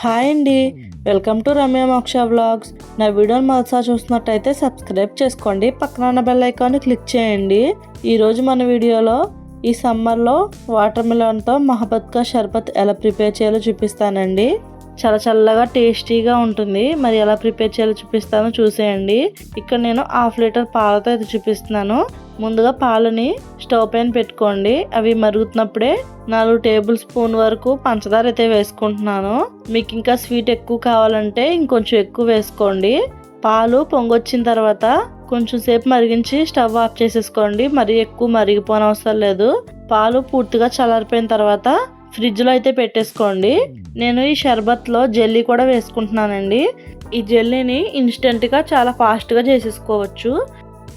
Hi అండి. Welcome to Ramya మోక్ష vlogs. నా వీడియోని మొదటిసారి చూస్తున్నట్టయితే సబ్స్క్రైబ్ చేసుకోండి. పక్కన ఉన్న బెల్ ఐకాన్ని క్లిక్ చేయండి. ఈరోజు మన వీడియోలో ఈ సమ్మర్లో వాటర్ మిలన్తో మహబత్కా షర్బత్ ఎలా ప్రిపేర్ చేయాలో చూపిస్తానండి. చాలా చల్లగా టేస్టీగా ఉంటుంది. మరి ఎలా ప్రిపేర్ చేయాలో చూపిస్తానో. చూసేయండి. ఇక్కడ నేను హాఫ్ లీటర్ పాలతో అయితే చూపిస్తున్నాను. ముందుగా పాలని స్టవ్ పైన పెట్టుకోండి. అవి మరుగుతున్నప్పుడే నాలుగు టేబుల్ స్పూన్ వరకు పంచదార అయితే వేసుకుంటున్నాను. మీకు ఇంకా స్వీట్ ఎక్కువ కావాలంటే ఇంకొంచెం ఎక్కువ వేసుకోండి. పాలు పొంగొచ్చిన తర్వాత కొంచెం సేపు మరిగించి స్టవ్ ఆఫ్ చేసేసుకోండి. మరి ఎక్కువ మరిగిపోనవసరం లేదు. పాలు పూర్తిగా చల్లారిపోయిన తర్వాత ఫ్రిడ్జ్లో అయితే పెట్టేసుకోండి. నేను ఈ షర్బత్లో జెల్లీ కూడా వేసుకుంటున్నానండి. ఈ జెల్లీని ఇన్స్టెంట్గా చాలా ఫాస్ట్గా చేసేసుకోవచ్చు.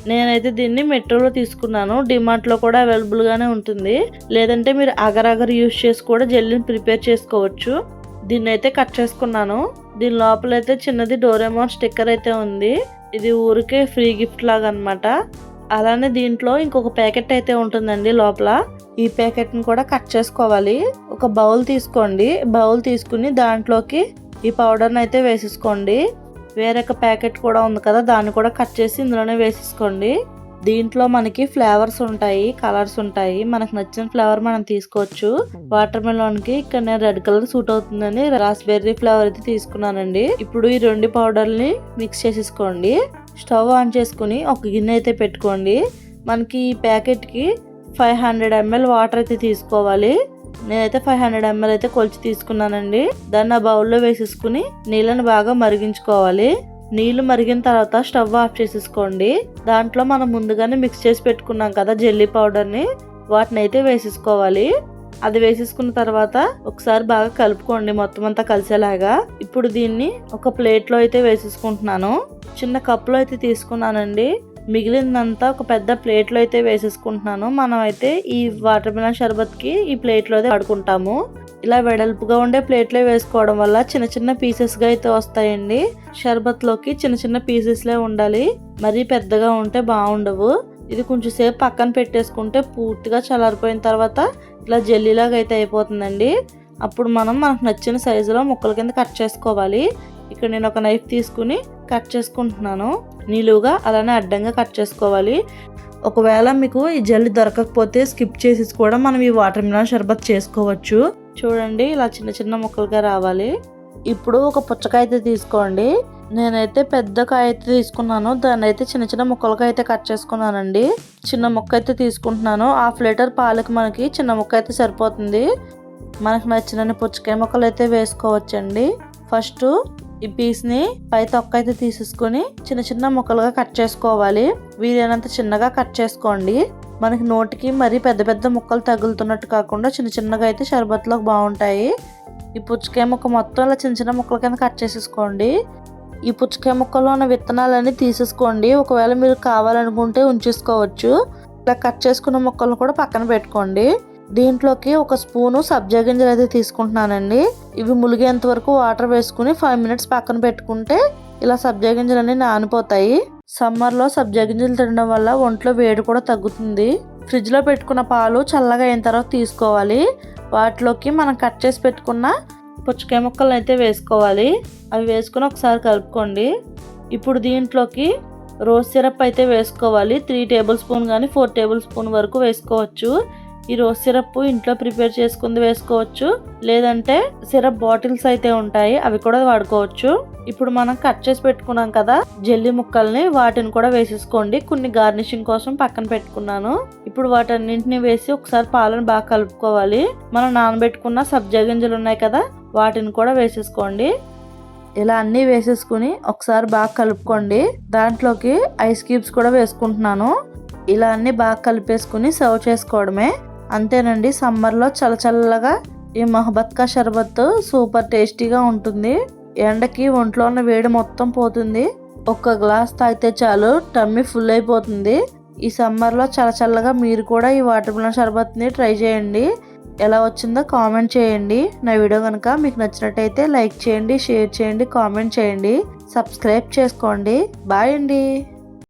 నేనైతే దీన్ని మెట్రోలో తీసుకున్నాను. డిమార్ట్లో కూడా అవైలబుల్గానే ఉంటుంది. లేదంటే మీరు అగర్ అగర్ యూస్ చేసి కూడా జెల్లీని ప్రిపేర్ చేసుకోవచ్చు. దీన్ని అయితే కట్ చేసుకున్నాను. దీని లోపల అయితే చిన్నది డోరేమోన్ స్టిక్కర్ అయితే ఉంది. ఇది ఊరికే ఫ్రీ గిఫ్ట్ లాగా అనమాట అలానే దీంట్లో ఇంకొక ప్యాకెట్ అయితే ఉంటుందండి లోపల. ఈ ప్యాకెట్ని కూడా కట్ చేసుకోవాలి. ఒక బౌల్ తీసుకోండి. బౌల్ తీసుకుని దాంట్లోకి ఈ పౌడర్ని అయితే వేసేసుకోండి. వేరొక ప్యాకెట్ కూడా ఉంది కదా దాన్ని కూడా కట్ చేసి ఇందులోనే వేసేసుకోండి. దీంట్లో మనకి ఫ్లేవర్స్ ఉంటాయి కలర్స్ ఉంటాయి. మనకు నచ్చిన ఫ్లేవర్ మనం తీసుకోవచ్చు. వాటర్ మెలోన్కి ఇక్కడ నేను రెడ్ కలర్ సూట్ అవుతుందని రాస్బెర్రీ ఫ్లేవర్ అయితే తీసుకున్నానండి. ఇప్పుడు ఈ రెండు పౌడర్ని మిక్స్ చేసేసుకోండి. స్టవ్ ఆన్ చేసుకుని ఒక గిన్నె అయితే పెట్టుకోండి. మనకి ఈ ప్యాకెట్కి ఫైవ్ హండ్రెడ్ ఎంఎల్ వాటర్ అయితే తీసుకోవాలి. నేనైతే ఫైవ్ హండ్రెడ్ ఎంఎల్ అయితే కొలిచి తీసుకున్నానండి. దాన్ని ఆ బౌల్లో వేసేసుకుని నీళ్ళని బాగా మరిగించుకోవాలి. నీళ్ళు మరిగిన తర్వాత స్టవ్ ఆఫ్ చేసేసుకోండి. దాంట్లో మనం ముందుగానే మిక్స్ చేసి పెట్టుకున్నాం కదా జెల్లీ పౌడర్ని. వాటిని అయితే వేసేసుకోవాలి. అది వేసేసుకున్న తర్వాత ఒకసారి బాగా కలుపుకోండి మొత్తం అంతా కలిసేలాగా. ఇప్పుడు దీన్ని ఒక ప్లేట్లో అయితే వేసేసుకుంటున్నాను. చిన్న కప్లో అయితే తీసుకున్నానండి. మిగిలిందంతా ఒక పెద్ద ప్లేట్లో అయితే వేసేసుకుంటున్నాను. మనం అయితే ఈ వాటర్ మిలన్ షర్బత్కి ఈ ప్లేట్లో అయితే వాడుకుంటాము. ఇలా వెడల్పుగా ఉండే ప్లేట్లో వేసుకోవడం వల్ల చిన్న చిన్న పీసెస్గా అయితే వస్తాయండి. షర్బత్లోకి చిన్న చిన్న పీసెస్లే ఉండాలి. మరీ పెద్దగా ఉంటే బాగుండవు. ఇది కొంచెం సేపు పక్కన పెట్టేసుకుంటే పూర్తిగా చల్లారిపోయిన తర్వాత ఇట్లా జెల్లీలాగా అయితే అయిపోతుందండి. అప్పుడు మనం మనకు నచ్చిన సైజులో ముక్కల కింద కట్ చేసుకోవాలి. ఇక్కడ నేను ఒక నైఫ్ తీసుకుని కట్ చేసుకుంటున్నాను. నిలువుగా అలానే అడ్డంగా కట్ చేసుకోవాలి. ఒకవేళ మీకు ఈ జెల్ దొరకకపోతే స్కిప్ చేసి కూడా మనం ఈ వాటర్ మిలన్ షర్బత్ చేసుకోవచ్చు. చూడండి ఇలా చిన్న చిన్న ముక్కలుగా రావాలి. ఇప్పుడు ఒక పుచ్చకాయ అయితే తీసుకోండి. నేనైతే పెద్ద కాయ అయితే తీసుకున్నాను. దాన్ని అయితే చిన్న చిన్న ముక్కలుగా అయితే కట్ చేసుకున్నానండి. చిన్న ముక్క అయితే తీసుకుంటున్నాను. హాఫ్ లీటర్ పాలకి మనకి చిన్న ముక్క అయితే సరిపోతుంది. మనకు నచ్చిన పుచ్చకాయ ముక్కలు అయితే వేసుకోవచ్చండి. ఫస్ట్ ఈ పీస్ని పై తొక్క అయితే తీసేసుకొని చిన్న చిన్న ముక్కలుగా కట్ చేసుకోవాలి. వీలైనంత చిన్నగా కట్ చేసుకోండి. మనకి నోటికి మరీ పెద్ద పెద్ద ముక్కలు తగులుతున్నట్టు కాకుండా చిన్న చిన్నగా అయితే షర్బత్లో బాగుంటాయి. ఈ పుచ్చకాయ ముక్క మొత్తం ఇలా చిన్న చిన్న ముక్కల కింద కట్ చేసేసుకోండి. ఈ పుచ్చకాయ ముక్కలో ఉన్న విత్తనాలన్నీ తీసేసుకోండి. ఒకవేళ మీరు కావాలనుకుంటే ఉంచేసుకోవచ్చు. ఇలా కట్ చేసుకున్న ముక్కలను కూడా పక్కన పెట్టుకోండి. దీంట్లోకి ఒక స్పూను సబ్జా గింజలు అయితే తీసుకుంటున్నానండి. ఇవి ములిగేంత వరకు వాటర్ వేసుకుని ఫైవ్ మినిట్స్ పక్కన పెట్టుకుంటే ఇలా సబ్జా గింజలు అన్ని నానిపోతాయి. సమ్మర్లో సబ్జా గింజలు తినడం వల్ల ఒంట్లో వేడి కూడా తగ్గుతుంది. ఫ్రిడ్జ్లో పెట్టుకున్న పాలు చల్లగా అయిన తర్వాత తీసుకోవాలి. వాటిలోకి మనం కట్ చేసి పెట్టుకున్న పుచ్చకాయ ముక్కలను అయితే వేసుకోవాలి. అవి వేసుకుని ఒకసారి కలుపుకోండి. ఇప్పుడు దీంట్లోకి రోజ్ సిరప్ అయితే వేసుకోవాలి. త్రీ టేబుల్ స్పూన్ కానీ ఫోర్ టేబుల్ స్పూన్ వరకు వేసుకోవచ్చు. ఈ రోజ్ సిరప్ ఇంట్లో ప్రిపేర్ చేసుకుంది వేసుకోవచ్చు. లేదంటే సిరప్ బాటిల్స్ అయితే ఉంటాయి అవి కూడా వాడుకోవచ్చు. ఇప్పుడు మనం కట్ చేసి పెట్టుకున్నాం కదా జెల్లీ ముక్కల్ని వాటిని కూడా వేసేసుకోండి. కొన్ని గార్నిషింగ్ కోసం పక్కన పెట్టుకున్నాను. ఇప్పుడు వాటన్నింటిని వేసి ఒకసారి పాలను బాగా కలుపుకోవాలి. మనం నానబెట్టుకున్న సబ్జా గింజలు ఉన్నాయి కదా వాటిని కూడా వేసేసుకోండి. ఇలా అన్నీ వేసేసుకుని ఒకసారి బాగా కలుపుకోండి. దాంట్లోకి ఐస్ క్యూబ్స్ కూడా వేసుకుంటున్నాను. ఇలా అన్నీ బాగా కలిపేసుకుని సర్వ్ చేసుకోవడమే. అంతేనండి సమ్మర్లో చల్లచల్లగా ఈ మహబత్కా షర్బత్ సూపర్ టేస్టీగా ఉంటుంది. ఎండకి ఒంట్లో ఉన్న వేడి మొత్తం పోతుంది. ఒక్క గ్లాస్ తాగితే చాలు టమ్మీ ఫుల్ అయిపోతుంది. ఈ సమ్మర్లో చల్ల చల్లగా మీరు కూడా ఈ వాటర్ మిలన్ షర్బత్ని ట్రై చేయండి. ఎలా వచ్చిందో కామెంట్ చేయండి. నా వీడియో కనుక మీకు నచ్చినట్టయితే లైక్ చేయండి షేర్ చేయండి కామెంట్ చేయండి. సబ్స్క్రైబ్ చేసుకోండి. బాయ్ అండి.